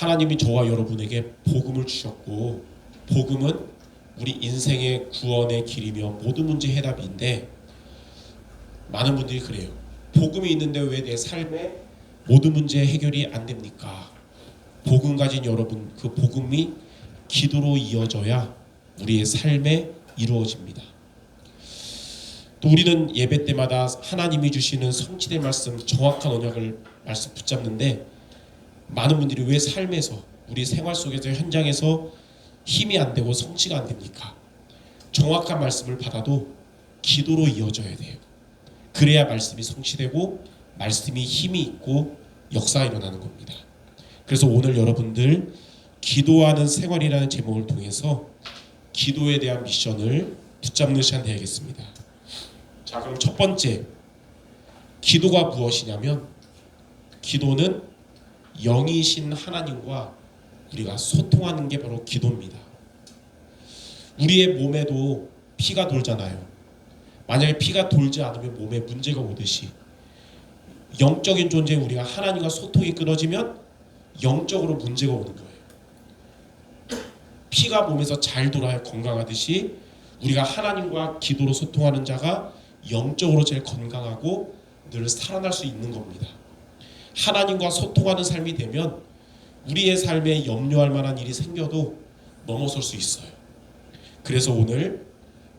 하나님이 저와 여러분에게 복음을 주셨고 복음은 우리 인생의 구원의 길이며 모든 문제 해답인데 많은 분들이 그래요. 복음이 있는데 왜 내 삶의 모든 문제 해결이 안 됩니까? 복음 가진 여러분 그 복음이 기도로 이어져야 우리의 삶에 이루어집니다. 또 우리는 예배 때마다 하나님이 주시는 성취된 말씀, 정확한 언약을 말씀 붙잡는데 많은 분들이 왜 삶에서 우리 생활 속에서 현장에서 힘이 안 되고 성취가 안 됩니까? 정확한 말씀을 받아도 기도로 이어져야 돼요. 그래야 말씀이 성취되고 말씀이 힘이 있고 역사가 일어나는 겁니다. 그래서 오늘 여러분들 기도하는 생활이라는 제목을 통해서 기도에 대한 미션을 붙잡는 시간 되겠습니다. 자, 그럼 첫 번째 기도가 무엇이냐면 기도는 영이신 하나님과 우리가 소통하는 게 바로 기도입니다. 우리의 몸에도 피가 돌잖아요. 만약에 피가 돌지 않으면 몸에 문제가 오듯이 영적인 존재 우리가 하나님과 소통이 끊어지면 영적으로 문제가 오는 거예요. 피가 몸에서 잘 돌아야 건강하듯이 우리가 하나님과 기도로 소통하는 자가 영적으로 제일 건강하고 늘 살아날 수 있는 겁니다. 하나님과 소통하는 삶이 되면 우리의 삶에 염려할 만한 일이 생겨도 넘어설 수 있어요. 그래서 오늘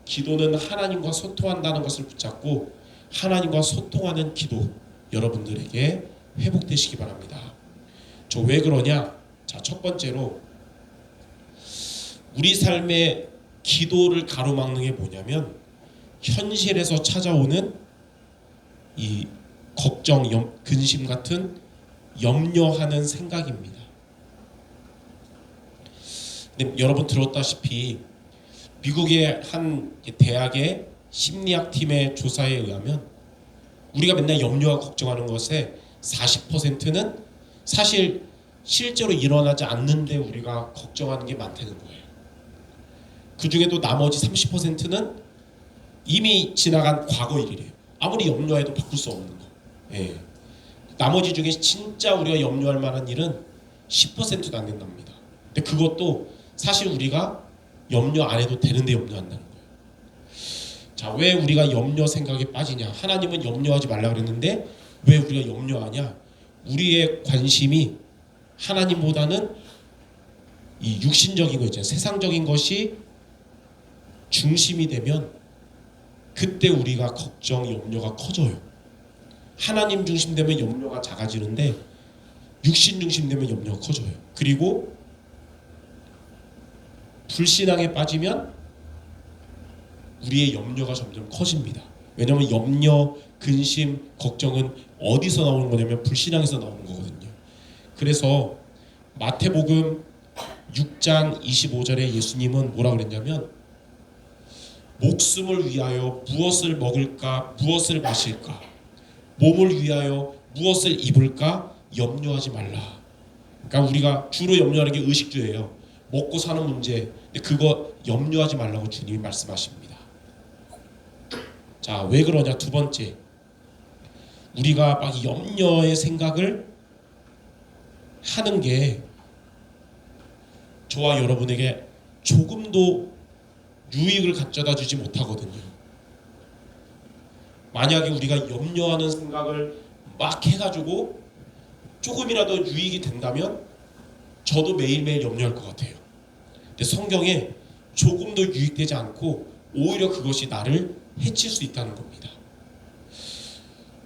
기도는 하나님과 소통한다는 것을 붙잡고 하나님과 소통하는 기도 여러분들에게 회복되시기 바랍니다. 저 왜 그러냐? 자, 첫 번째로 우리 삶의 기도를 가로막는 게 뭐냐면 현실에서 찾아오는 이 걱정, 염, 근심 같은 염려하는 생각입니다. 근데 여러분 들었다시피 미국의 한 대학의 심리학 팀의 조사에 의하면 우리가 맨날 염려와 걱정하는 것의 40%는 사실 실제로 일어나지 않는데 우리가 걱정하는 게 많다는 거예요. 그 중에도 나머지 30%는 이미 지나간 과거 일이래요. 아무리 염려해도 바꿀 수 없는 거. 예. 나머지 중에 진짜 우리가 염려할 만한 일은 10%도 안 된답니다. 근데 그것도 사실 우리가 염려 안 해도 되는데 염려한다는 거예요. 자, 왜 우리가 염려 생각에 빠지냐? 하나님은 염려하지 말라 그랬는데 왜 우리가 염려하냐? 우리의 관심이 하나님보다는 이 육신적인 거 있잖아요. 세상적인 것이 중심이 되면 그때 우리가 걱정, 염려가 커져요. 하나님 중심 되면 염려가 작아지는데 육신 중심 되면 염려가 커져요. 그리고 불신앙에 빠지면 우리의 염려가 점점 커집니다. 왜냐하면 염려, 근심, 걱정은 어디서 나오는 거냐면 불신앙에서 나오는 거거든요. 그래서 마태복음 6장 25절에 예수님은 뭐라 그랬냐면 목숨을 위하여 무엇을 먹을까 무엇을 마실까 몸을 위하여 무엇을 입을까 염려하지 말라. 그러니까 우리가 주로 염려하는 게 의식주예요. 먹고 사는 문제. 근데 그거 염려하지 말라고 주님이 말씀하십니다. 자, 왜 그러냐? 두 번째. 우리가 막 염려의 생각을 하는 게 저와 여러분에게 조금도 유익을 가져다 주지 못하거든요. 만약에 우리가 염려하는 생각을 막 해가지고 조금이라도 유익이 된다면 저도 매일매일 염려할 것 같아요. 근데 성경에 조금도 유익되지 않고 오히려 그것이 나를 해칠 수 있다는 겁니다.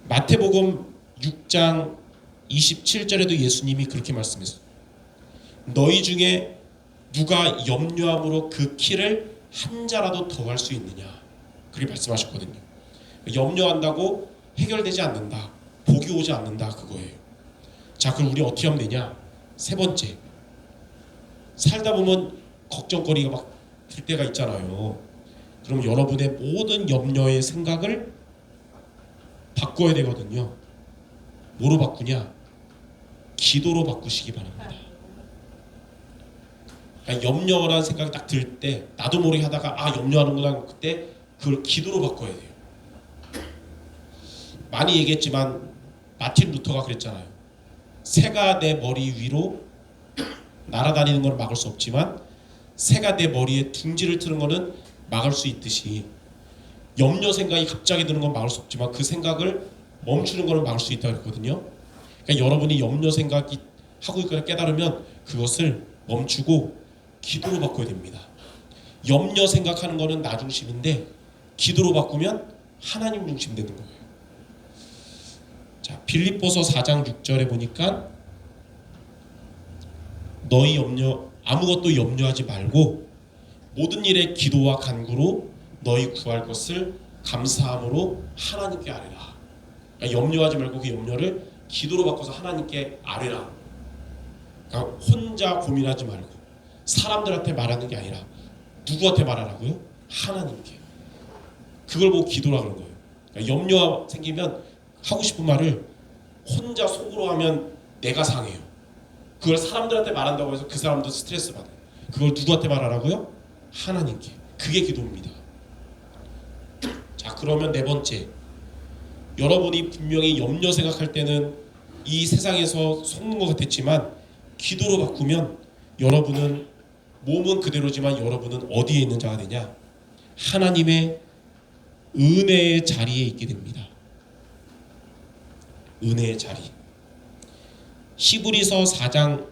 마태복음 6장 27절에도 예수님이 그렇게 말씀했어요. 너희 중에 누가 염려함으로 그 키를 한 자라도 더 할 수 있느냐. 그렇게 말씀하셨거든요. 염려한다고 해결되지 않는다. 복이 오지 않는다. 그거예요. 자, 그럼 우리 어떻게 하면 되냐? 세 번째. 살다 보면 걱정거리가 막 들 때가 있잖아요. 그럼 여러분의 모든 염려의 생각을 바꿔야 되거든요. 뭐로 바꾸냐? 기도로 바꾸시기 바랍니다. 그러니까 염려라는 생각이 딱 들 때 나도 모르게 하다가 아 염려하는구나 그때 그걸 기도로 바꿔야 돼요. 많이 얘기했지만 마틴 루터가 그랬잖아요. 새가 내 머리 위로 날아다니는 걸 막을 수 없지만 새가 내 머리에 둥지를 트는 거는 막을 수 있듯이 염려 생각이 갑자기 드는 건 막을 수 없지만 그 생각을 멈추는 거는 막을 수 있다고 했거든요. 그러니까 여러분이 염려 생각이 하고 있거나 깨달으면 그것을 멈추고 기도로 바꿔야 됩니다. 염려 생각하는 거는 나 중심인데 기도로 바꾸면 하나님 중심 되는 거예요. 자, 빌립보서 4장 6절에 보니까 너희 염려 아무것도 염려하지 말고 모든 일에 기도와 간구로 너희 구할 것을 감사함으로 하나님께 아뢰라. 그러니까 염려하지 말고 그 염려를 기도로 바꿔서 하나님께 아뢰라. 그러니까 혼자 고민하지 말고 사람들한테 말하는 게 아니라 누구한테 말하라고요? 하나님께. 그걸 보고 기도라 그런 거예요. 그러니까 염려 생기면 하고 싶은 말을 혼자 속으로 하면 내가 상해요. 그걸 사람들한테 말한다고 해서 그 사람도 스트레스 받아요. 그걸 누구한테 말하라고요? 하나님께. 그게 기도입니다. 자, 그러면 네 번째. 여러분이 분명히 염려 생각할 때는 이 세상에서 속는 것 같았지만 기도로 바꾸면 여러분은 몸은 그대로지만 여러분은 어디에 있는 자가 되냐? 하나님의 은혜의 자리에 있게 됩니다. 은혜의 자리. 히브리서 4장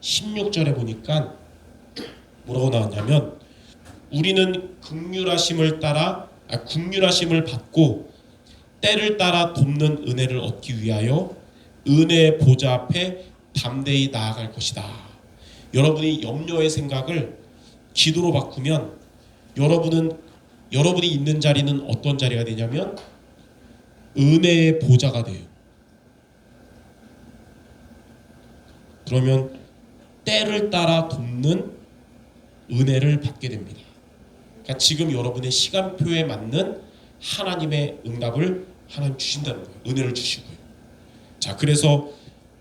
16절에 보니까 뭐라고 나왔냐면 우리는 극률하심을 따라 아, 극률하심을 받고 때를 따라 돕는 은혜를 얻기 위하여 은혜의 보좌 앞에 담대히 나아갈 것이다. 여러분이 염려의 생각을 기도로 바꾸면 여러분은 여러분이 있는 자리는 어떤 자리가 되냐면 은혜의 보좌가 돼요. 그러면 때를 따라 돕는 은혜를 받게 됩니다. 그러니까 지금 여러분의 시간표에 맞는 하나님의 응답을 하나님 주신다는 거예요. 은혜를 주시고요. 자, 그래서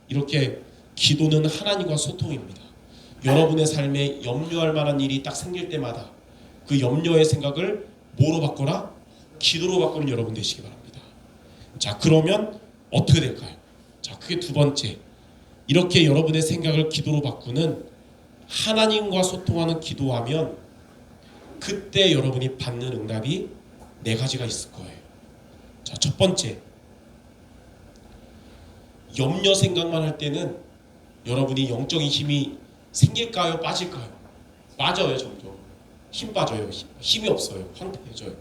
이렇게 기도는 하나님과 소통입니다. 여러분의 삶에 염려할 만한 일이 딱 생길 때마다 그 염려의 생각을 뭐로 바꿔라? 기도로 바꾸는 여러분 되시기 바랍니다. 자, 그러면 어떻게 될까요? 자, 그게 두 번째. 이렇게 여러분의 생각을 기도로 바꾸는 하나님과 소통하는 기도하면 그때 여러분이 받는 응답이 네 가지가 있을 거예요. 자, 첫 번째. 염려 생각만 할 때는 여러분이 영적인 힘이 생길까요? 빠질까요? 빠져요, 점점. 힘 빠져요. 힘, 힘이 없어요. 황폐해져요.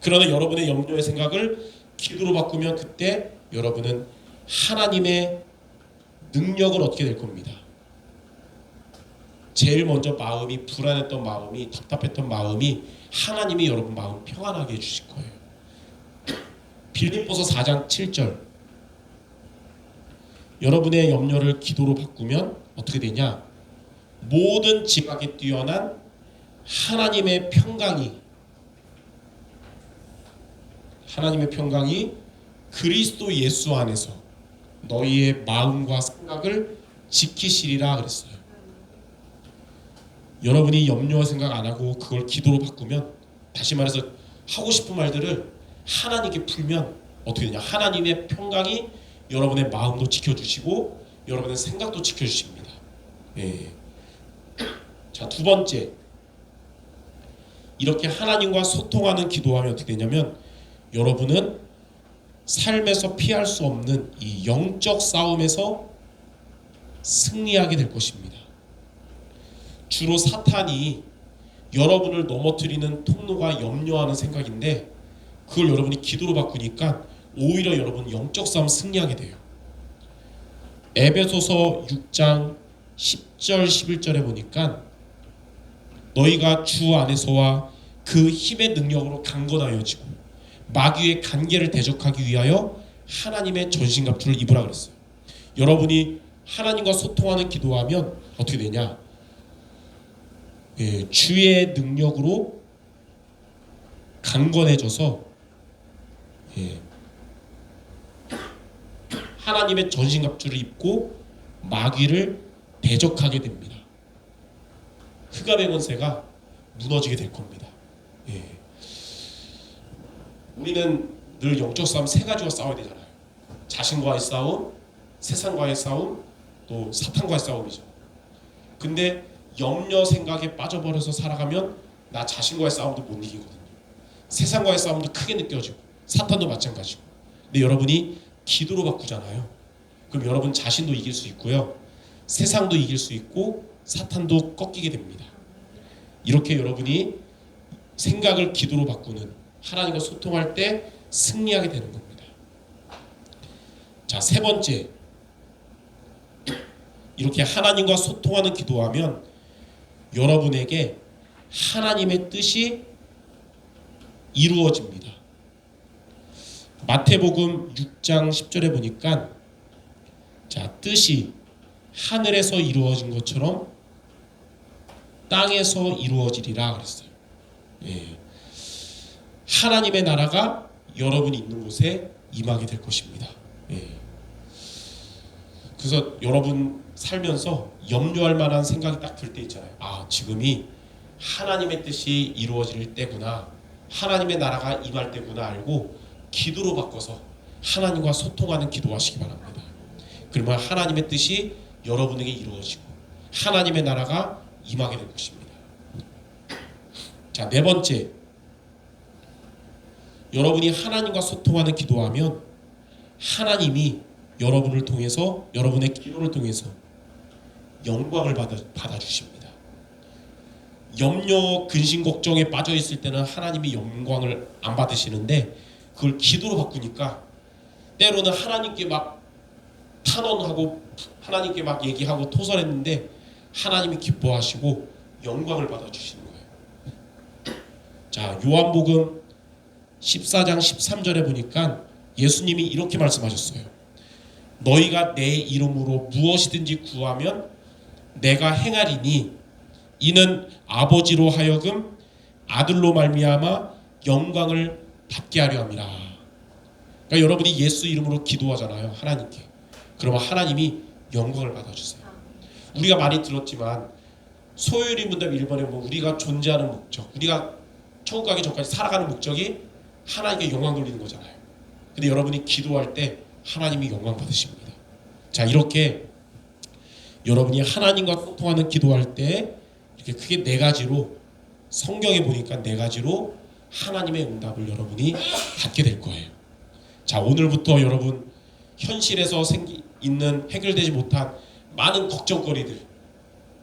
그러나 여러분의 염려의 생각을 기도로 바꾸면 그때 여러분은 하나님의 능력을 얻게 될 겁니다. 제일 먼저 마음이 불안했던 마음이 답답했던 마음이 하나님이 여러분 마음 평안하게 해주실 거예요. 빌립보서 4장 7절 여러분의 염려를 기도로 바꾸면 어떻게 되냐? 모든 지각에 뛰어난 하나님의 평강이 하나님의 평강이 그리스도 예수 안에서 너희의 마음과 생각을 지키시리라 그랬어요. 여러분이 염려 생각 안 하고 그걸 기도로 바꾸면 다시 말해서 하고 싶은 말들을 하나님께 풀면 어떻게 되냐? 하나님의 평강이 여러분의 마음도 지켜주시고 여러분의 생각도 지켜주십니다. 예. 자, 두 번째. 이렇게 하나님과 소통하는 기도하면 어떻게 되냐면 여러분은 삶에서 피할 수 없는 이 영적 싸움에서 승리하게 될 것입니다. 주로 사탄이 여러분을 넘어뜨리는 통로가 염려하는 생각인데 그걸 여러분이 기도로 바꾸니까 오히려 여러분 영적 싸움 승리하게 돼요. 에베소서 6장 10절 11절에 보니까 너희가 주 안에서와 그 힘의 능력으로 강건하여지고 마귀의 간계를 대적하기 위하여 하나님의 전신갑주를 입으라 그랬어요. 여러분이 하나님과 소통하는 기도하면 어떻게 되냐? 예, 주의 능력으로 강건해져서 예, 하나님의 전신갑주를 입고 마귀를 대적하게 됩니다. 흑암의 권세가 무너지게 될 겁니다. 예. 우리는 늘 영적 싸움 세 가지가 싸워야 되잖아요. 자신과의 싸움, 세상과의 싸움, 또 사탄과의 싸움이죠. 근데 염려 생각에 빠져버려서 살아가면 나 자신과의 싸움도 못 이기거든요. 세상과의 싸움도 크게 느껴지고 사탄도 마찬가지고. 근데 여러분이 기도로 바꾸잖아요. 그럼 여러분 자신도 이길 수 있고요. 세상도 이길 수 있고 사탄도 꺾이게 됩니다. 이렇게 여러분이 생각을 기도로 바꾸는 하나님과 소통할 때 승리하게 되는 겁니다. 자, 세 번째. 이렇게 하나님과 소통하는 기도하면 여러분에게 하나님의 뜻이 이루어집니다. 마태복음 6장 10절에 보니까 자, 뜻이 하늘에서 이루어진 것처럼 땅에서 이루어지리라 그랬어요. 예. 하나님의 나라가 여러분이 있는 곳에 임하게 될 것입니다. 예. 그래서 여러분 살면서 염려할 만한 생각이 딱 들 때 있잖아요. 아, 지금이 하나님의 뜻이 이루어질 때구나. 하나님의 나라가 임할 때구나 알고 기도로 바꿔서 하나님과 소통하는 기도하시기 바랍니다. 그러면 하나님의 뜻이 여러분에게 이루어지고 하나님의 나라가 임하게 될 것입니다. 자, 네 번째. 여러분이 하나님과 소통하는 기도하면 하나님이 여러분을 통해서 여러분의 기도를 통해서 영광을 받아, 받아 주십니다. 염려, 근심, 걱정에 빠져 있을 때는 하나님이 영광을 안 받으시는데 그걸 기도로 바꾸니까 때로는 하나님께 막 탄원하고 하나님께 막 얘기하고 토설했는데 하나님이 기뻐하시고 영광을 받아 주시는 거예요. 자, 요한복음 14장 13절에 보니까 예수님이 이렇게 말씀하셨어요. 너희가 내 이름으로 무엇이든지 구하면 내가 행하리니 이는 아버지로 하여금 아들로 말미암아 영광을 받게 하려 함이라. 그러니까 여러분이 예수 이름으로 기도하잖아요. 하나님께. 그러면 하나님이 영광을 받아주세요. 우리가 많이 들었지만 소요리 문답 1번에 뭐 우리가 존재하는 목적, 우리가 천국 가기 전까지 살아가는 목적이 하나님께 영광 돌리는 거잖아요. 근데 여러분이 기도할 때 하나님이 영광 받으십니다. 자, 이렇게 여러분이 하나님과 소통하는 기도할 때 이렇게 크게 네 가지로 성경에 보니까 네 가지로 하나님의 응답을 여러분이 받게 될 거예요. 자, 오늘부터 여러분 현실에서 생기 있는 해결되지 못한 많은 걱정거리들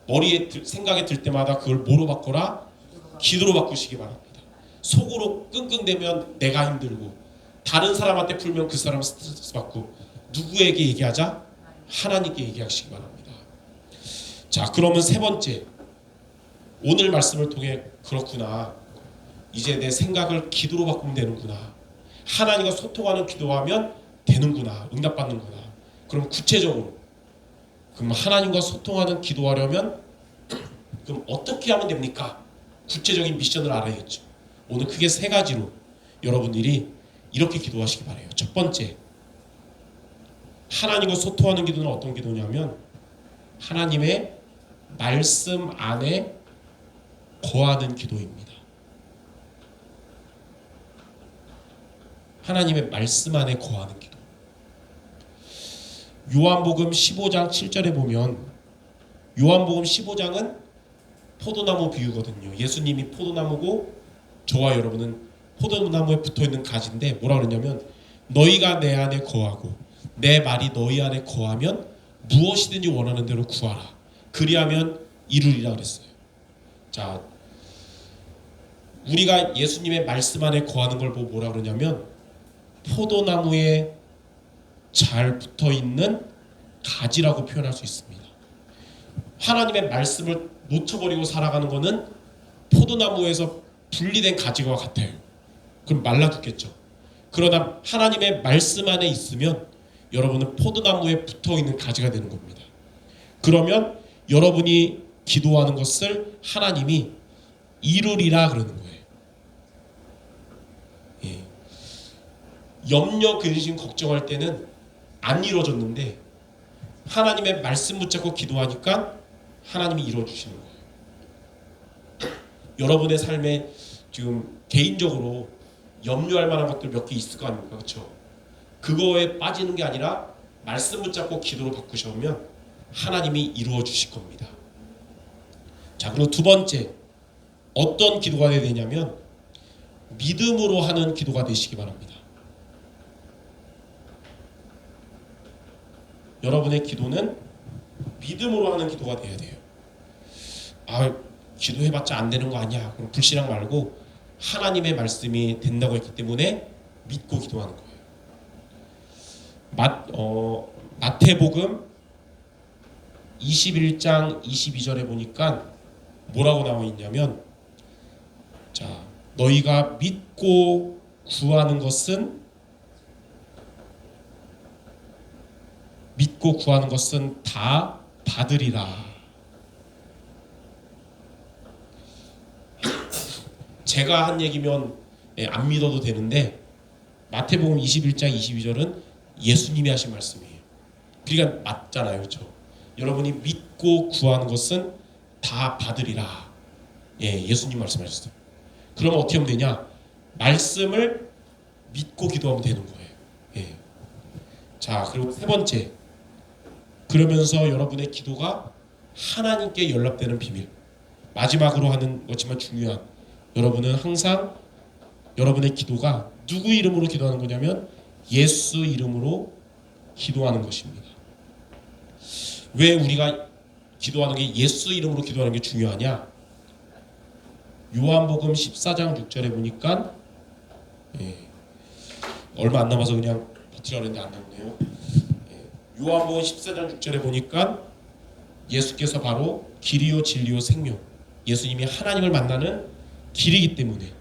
머리에 들, 생각에 들 때마다 그걸 뭐로 바꿔라? 기도로 바꾸시기 바랍니다. 속으로 끙끙대면 내가 힘들고 다른 사람한테 풀면 그 사람 스트레스 받고 누구에게 얘기하자? 하나님께 얘기하시기 바랍니다. 자, 그러면 세 번째 오늘 말씀을 통해 그렇구나. 이제 내 생각을 기도로 바꾸면 되는구나. 하나님과 소통하는 기도하면 되는구나. 응답받는구나. 그럼 구체적으로 그럼 하나님과 소통하는 기도하려면 그럼 어떻게 하면 됩니까? 구체적인 미션을 알아야겠죠. 오늘 크게 세 가지로 여러분들이 이렇게 기도하시기 바래요. 첫 번째, 하나님과 소통하는 기도는 어떤 기도냐면 하나님의 말씀 안에 거하는 기도입니다. 하나님의 말씀 안에 거하는 기도. 요한복음 15장 7절에 보면 요한복음 15장은 포도나무 비유거든요. 예수님이 포도나무고 저와 여러분은 포도나무에 붙어 있는 가지인데 뭐라 그러냐면 너희가 내 안에 거하고 내 말이 너희 안에 거하면 무엇이든지 원하는 대로 구하라. 그리하면 이루리라 그랬어요. 자, 우리가 예수님의 말씀 안에 거하는 걸 보고 뭐라 그러냐면 포도나무에 잘 붙어 있는 가지라고 표현할 수 있습니다. 하나님의 말씀을 놓쳐버리고 살아가는 것은 포도나무에서 분리된 가지와 같아요. 그럼 말라 죽겠죠. 그러나 하나님의 말씀 안에 있으면 여러분은 포도나무에 붙어 있는 가지가 되는 겁니다. 그러면 여러분이 기도하는 것을 하나님이 이루리라 그러는 거예요. 예. 염려, 근심, 걱정할 때는 안 이루어졌는데 하나님의 말씀 붙잡고 기도하니까 하나님이 이루어 주시는 거예요. 여러분의 삶에 지금 개인적으로 염려할 만한 것들 몇 개 있을 거 아닙니까? 그렇죠? 그거에 빠지는 게 아니라 말씀 붙잡고 기도로 바꾸시면 하나님이 이루어 주실 겁니다. 자, 그리고 두 번째 어떤 기도가 돼야 되냐면 믿음으로 하는 기도가 되시기 바랍니다. 여러분의 기도는 믿음으로 하는 기도가 돼야 돼요. 아, 기도해봤자 안 되는 거 아니야. 그럼 불신앙 말고 하나님의 말씀이 된다고 했기 때문에 믿고 기도하는 거예요. 마, 어, 마태복음 21장 22절에 보니까 뭐라고 나와 있냐면 자 너희가 믿고 구하는 것은 믿고 구하는 것은 다 받으리라. 제가 한 얘기면 예, 안 믿어도 되는데 마태복음 21장 22절은 예수님이 하신 말씀이에요. 그러니까 맞잖아요, 그렇죠? 여러분이 믿고 구하는 것은 다 받으리라. 예, 예수님 말씀하셨어요. 그럼 어떻게 하면 되냐? 말씀을 믿고 기도하면 되는 거예요. 예. 자, 그리고 세 번째. 그러면서 여러분의 기도가 하나님께 연락되는 비밀. 마지막으로 하는 거지만 중요한. 여러분은 항상 여러분의 기도가 누구 이름으로 기도하는 거냐면 예수 이름으로 기도하는 것입니다. 왜 우리가 기도하는 게 예수 이름으로 기도하는 게 중요하냐? 요한복음 14장 6절에 보니까 예, 얼마 안 남아서 그냥 버티라 그랬는데 안 나오네요. 예, 요한복음 14장 6절에 보니까 예수께서 바로 길이요 진리요 생명 예수님이 하나님을 만나는 길이기 때문에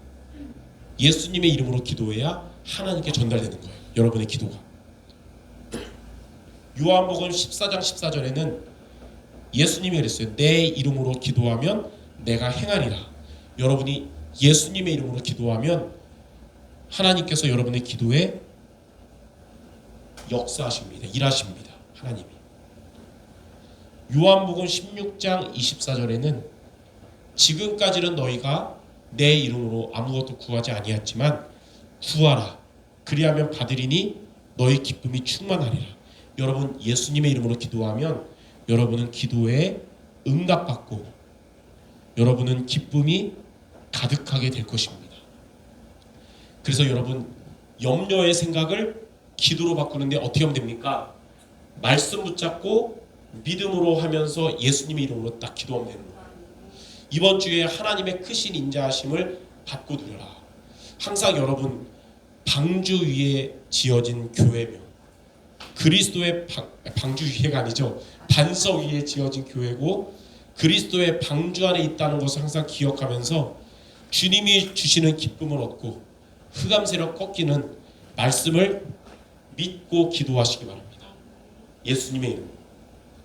예수님의 이름으로 기도해야 하나님께 전달되는 거예요. 여러분의 기도가. 요한복음 14장 14절에는 예수님이 그랬어요. 내 이름으로 기도하면 내가 행하리라. 여러분이 예수님의 이름으로 기도하면 하나님께서 여러분의 기도에 역사하십니다. 일하십니다. 하나님이. 요한복음 16장 24절에는 지금까지는 너희가 내 이름으로 아무것도 구하지 아니했지만 구하라. 그리하면 받으리니 너희 기쁨이 충만하리라. 여러분 예수님의 이름으로 기도하면 여러분은 기도에 응답받고 여러분은 기쁨이 가득하게 될 것입니다. 그래서 여러분 염려의 생각을 기도로 바꾸는데 어떻게 하면 됩니까? 말씀 붙잡고 믿음으로 하면서 예수님의 이름으로 딱 기도하면 되는 거예요. 이번 주에 하나님의 크신 인자하심을 받고 누려라. 항상 여러분 방주 위에 지어진 교회며 그리스도의 방, 방주 위에가 아니죠. 반석 위에 지어진 교회고 그리스도의 방주 안에 있다는 것을 항상 기억하면서 주님이 주시는 기쁨을 얻고 흑암 세력 꺾이는 말씀을 믿고 기도하시기 바랍니다. 예수님의 이름.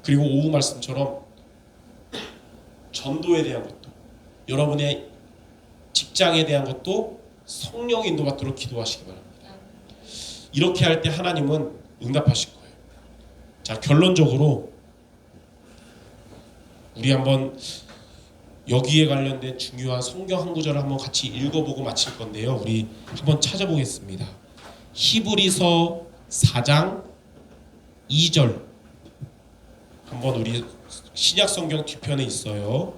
그리고 오후 말씀처럼 전도에 대한 것도 여러분의 직장에 대한 것도 성령 인도받도록 기도하시기 바랍니다. 이렇게 할 때 하나님은 응답하실 거예요. 자 결론적으로 우리 한번 여기에 관련된 중요한 성경 한 구절을 한번 같이 읽어보고 마칠 건데요. 우리 한번 찾아보겠습니다. 히브리서 4장 2절 한번 우리 신약 성경 뒤편에 있어요.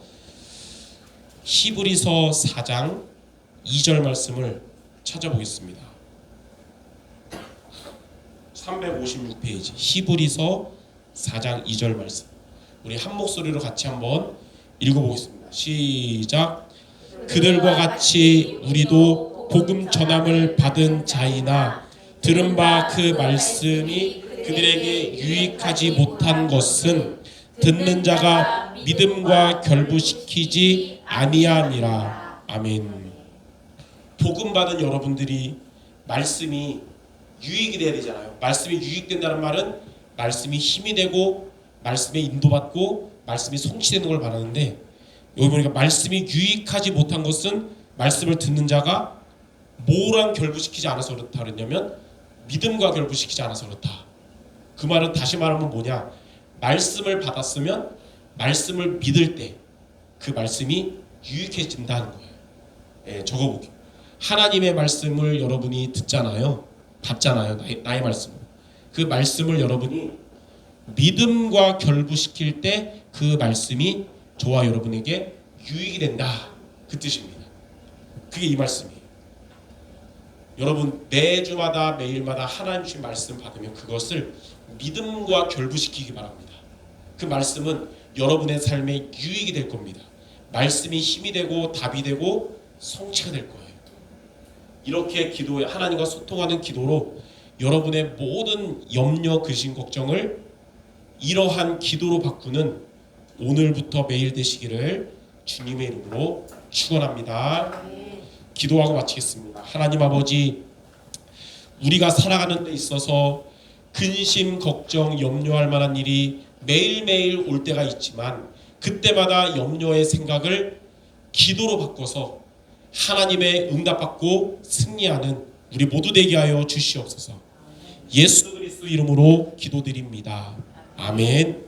히브리서 4장 2절 말씀을 찾아보겠습니다. 356페이지 히브리서 4장 2절 말씀. 우리 한 목소리로 같이 한번 읽어보겠습니다. 시작. 그들과 같이 우리도 복음 전함을 받은 자이나 들은 바 그 말씀이 그들에게 유익하지 못한 것은 듣는 자가 믿음과 결부시키지 아니하니라. 아멘. 복음 받은 여러분들이 말씀이 유익이 돼야 되잖아요. 말씀이 유익된다는 말은 말씀이 힘이 되고 말씀에 인도받고 말씀이 성취되는 걸 말하는데 여기 보니까 말씀이 유익하지 못한 것은 말씀을 듣는 자가 뭐랑 결부시키지 않아서 그렇다 그랬냐면 믿음과 결부시키지 않아서 그렇다. 그 말은 다시 말하면 뭐냐? 말씀을 받았으면 말씀을 믿을 때 그 말씀이 유익해진다는 거예요. 예, 적어보기. 하나님의 말씀을 여러분이 듣잖아요. 받잖아요. 나의, 나의 말씀. 그 말씀을 여러분이 믿음과 결부시킬 때 그 말씀이 저와 여러분에게 유익이 된다 그 뜻입니다. 그게 이 말씀이에요. 여러분 매주마다 매일마다 하나님 주신 말씀 받으면 그것을 믿음과 결부시키기 바랍니다. 그 말씀은 여러분의 삶에 유익이 될 겁니다. 말씀이 힘이 되고 답이 되고 성취가 될 거예요. 이렇게 기도 하나님과 소통하는 기도로 여러분의 모든 염려, 근심, 걱정을 이러한 기도로 바꾸는 오늘부터 매일 되시기를 주님의 이름으로 축원합니다. 기도하고 마치겠습니다. 하나님 아버지 우리가 살아가는 데 있어서 근심, 걱정, 염려할 만한 일이 매일매일 올 때가 있지만 그때마다 염려의 생각을 기도로 바꿔서 하나님의 응답받고 승리하는 우리 모두 되게 하여 주시옵소서. 예수 그리스도 이름으로 기도드립니다. 아멘.